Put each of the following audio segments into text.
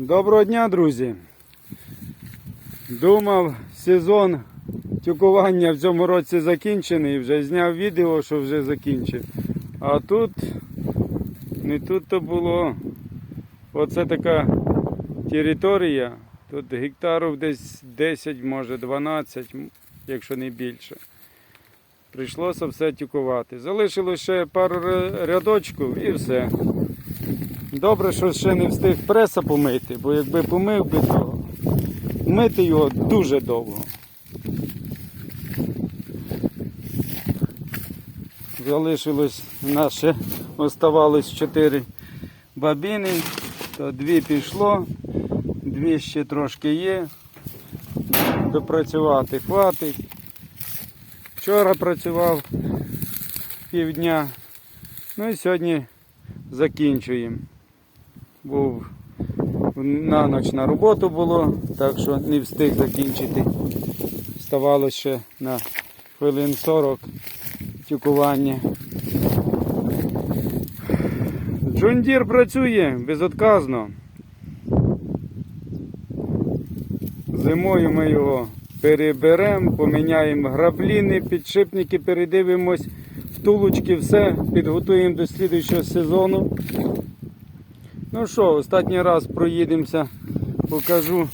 Доброго дня, друзі. Думав, сезон тюкування в цьому році закінчений. Вже зняв відео, що вже закінчив. А тут не тут то було. Оце така територія. Тут гектарів десь 10, може 12, якщо не більше. Прийшлося все тюкувати. Залишилося ще пару рядочків і все. Добре, що ще не встиг преса помити, бо якби помив би, то мити його дуже довго. Залишилось наше, оставалось 4 бабіни, то дві пішло, дві ще трошки є. Допрацювати хватить. Вчора працював півдня, ну і сьогодні закінчуємо. Був на ніч на роботу було, так що не встиг закінчити. Ставало ще на хвилин 40 тюкування. Джундір працює безотказно. Зимою ми його переберемо, поміняємо грабліни, підшипники, передивимось, втулочки, все, підготуємо до слідуючого сезону. Ну що, останній раз проїдемося, покажу.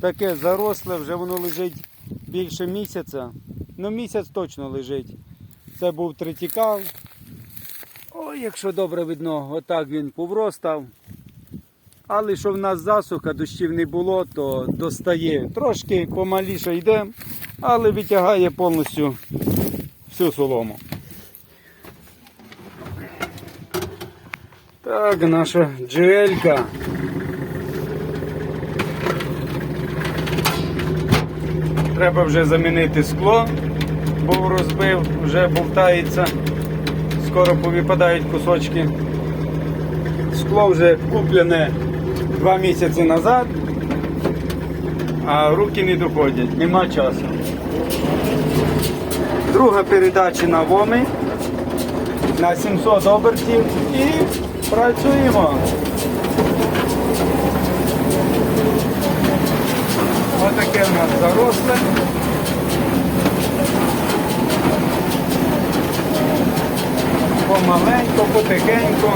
Таке заросле, вже воно лежить більше місяця. Ну місяць точно лежить. Це був третікал. Ой, якщо добре видно, отак він повростав. Але що в нас засуха, дощів не було, то достає. Трошки помаліше йде, але витягає повністю всю солому. Так, наша джелька. Треба вже замінити скло, бо розбив, вже бовтається. Скоро повипадають кусочки. Скло вже куплене два місяці назад, а руки не доходять, нема часу. Друга передача на ВОМи на 700 обертів і працюємо. Отаке в нас заросле. Помаленько, потихеньку.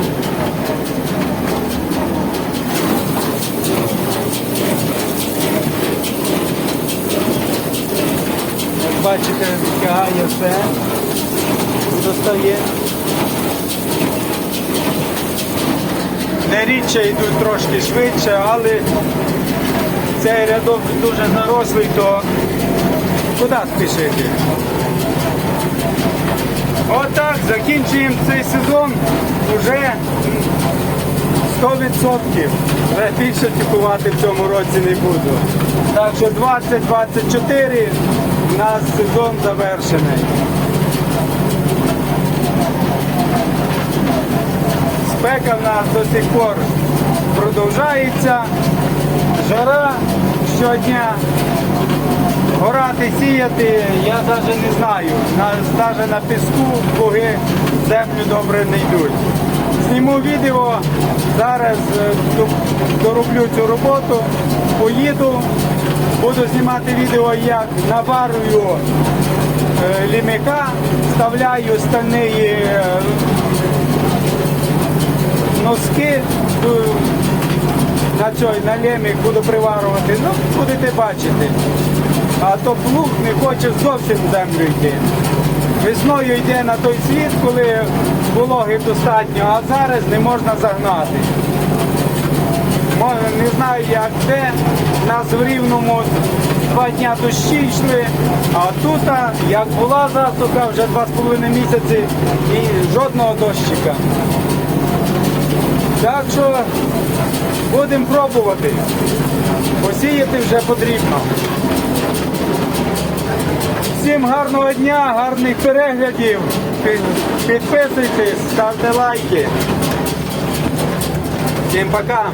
Як бачите, витягає все, достає. Не йдуть трошки швидше, але цей рядок дуже зарослий, то куди спішити? Отак, закінчуємо цей сезон вже 100%. Вже більше тікувати в цьому році не буду. Так що 2024 у нас сезон завершений. Спека в нас до сих пор продовжується. Жара щодня. Горати, сіяти, я навіть не знаю. Навіть на піску плуги землю добре не йдуть. Зніму відео, зараз е, дороблю цю роботу, поїду, буду знімати відео, як наварую е, лімика, вставляю стальні е, носки е, на цей на лемік буду приварювати. Ну, будете бачити. А то плуг не хоче зовсім в землю йти. Весною йде на той світ, коли вологи достатньо, а зараз не можна загнати. Не знаю як де. Нас в рівному два дня дощі йшли, а тут, як була засуха, вже два з половиною місяці і жодного дощика. Так що будемо пробувати. Посіяти вже потрібно. Всім гарного дня, гарних переглядів. Підписуйтесь, ставте лайки. Всім пока.